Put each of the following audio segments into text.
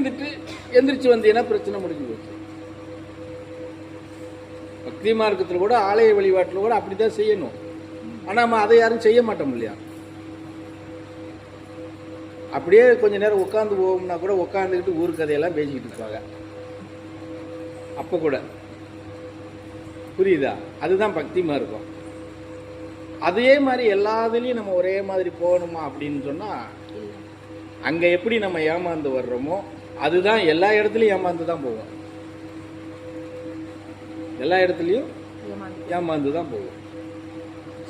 வந்துட்டு எந்திரிச்சு வந்தீங்கன்னா பிரச்சனை முடிஞ்சு போச்சு பக்தி மார்க்கத்தில் கூட ஆலய வழிபாட்டில் கூட அப்படிதான் செய்யணும். ஆனால் நம்ம அதை யாரும் செய்ய மாட்டோம் இல்லையா? அப்படியே கொஞ்ச நேரம் உட்காந்து போவோம்னா கூட உட்காந்துக்கிட்டு ஊர் கதையெல்லாம் பேசிக்கிட்டு இருப்பாங்க. அப்போ கூட. புரியுதா? அதுதான் பக்திமாக இருக்கும் அதே மாதிரி எல்லா இதுலேயும் நம்ம ஒரே மாதிரி போகணுமா அப்படின்னு சொன்னால் அங்கே எப்படி நம்ம ஏமாந்து வர்றோமோ அதுதான் எல்லா இடத்துலையும் ஏமாந்து தான் போவோம் எல்லா இடத்துலையும் ஏமாந்து தான் போவோம்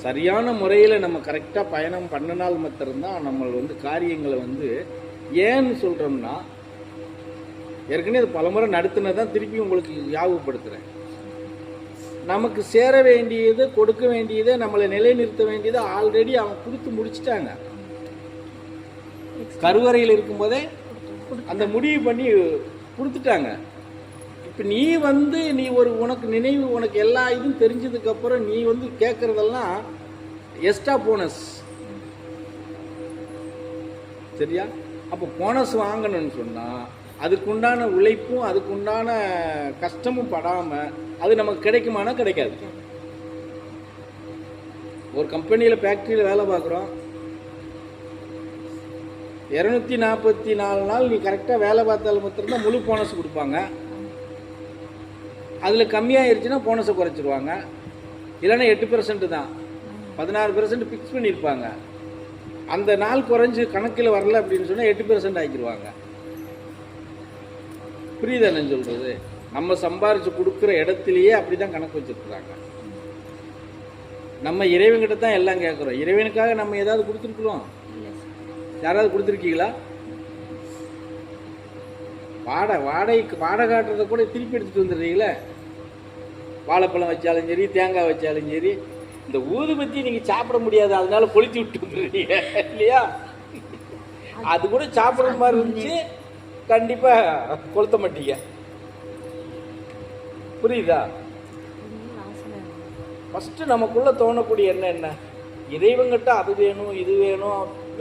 சரியான முறையில் நம்ம கரெக்டாக பயணம் பண்ணினால் மாத்திரம்தான் நம்ம வந்து காரியங்களை வந்து ஏன்னு சொல்கிறோம்னா ஏற்கனவே அது பலமுறை நடத்தினதான் திருப்பி உங்களுக்கு ஞாபகப்படுத்துகிறேன் நமக்கு சேர வேண்டியது கொடுக்க வேண்டியதை நம்மளை நிலைநிறுத்த வேண்டியதை ஆல்ரெடி அவன் கொடுத்து முடிச்சிட்டாங்க. கருவறையில் இருக்கும்போதே அந்த முடிவு பண்ணி கொடுத்துட்டாங்க. இப்போ நீ வந்து நீ ஒரு உனக்கு நினைவு உனக்கு எல்லா இதுவும் தெரிஞ்சதுக்கப்புறம் நீ வந்து கேட்குறதெல்லாம் எக்ஸ்ட்ரா போனஸ் சரியா? அப்போ போனஸ் வாங்கணும்னு சொன்னால் அதுக்குண்டான உழைப்பும் அதுக்குண்டான கஷ்டமும் படாமல் அது நமக்கு கிடைக்குமானா கிடைக்காது. ஒரு கம்பெனியில் ஃபேக்ட்ரியில் வேலை பார்க்குறோம். இரநூத்தி நாற்பத்தி நாலு நாள் நீ கரெக்டாக வேலை பார்த்தாலும் மாத்திரம்தான் முழு போனஸ் கொடுப்பாங்க. அதில் கம்மியாகிருச்சுன்னா போனஸை குறைச்சிருவாங்க. இல்லைன்னா எட்டு பெர்சன்ட் தான். பதினாறு பெர்சன்ட் ஃபிக்ஸ் பண்ணியிருப்பாங்க. அந்த நாள் குறைஞ்சு கணக்கில் வரல அப்படின்னு சொன்னால் எட்டு பெர்சன்ட் ஆக்கிடுவாங்க புரியுதா நான் சொல்கிறது நம்ம சம்பாரித்து கொடுக்குற இடத்துலையே அப்படி தான் கணக்கு வச்சுருக்குறாங்க. நம்ம இறைவன்கிட்ட தான் எல்லாம் கேட்குறோம். இறைவனுக்காக நம்ம ஏதாவது கொடுத்துருக்குறோம். யாராவது கொடுத்துருக்கீங்களா? வாடகை வாடகைக்கு வாடகை காட்டுறதை கூட திருப்பி எடுத்துட்டு வந்துடுறீங்களே? வாழைப்பழம் வச்சாலும் சரி தேங்காய் வச்சாலும் சரி இந்த ஊதுபத்தி நீங்கள் சாப்பிட முடியாது. அதனால கொளுத்தி விட்டு வந்துடுறீங்க. இல்லையா? அது கூட சாப்பிட்ற மாதிரி இருந்துச்சு. கண்டிப்பாக கொளுத்த மாட்டீங்க. புரியுதா? ஃபஸ்ட்டு நமக்குள்ளே தோணக்கூடிய என்ன என்ன? இறைவங்கிட்ட அது வேணும் இது வேணும்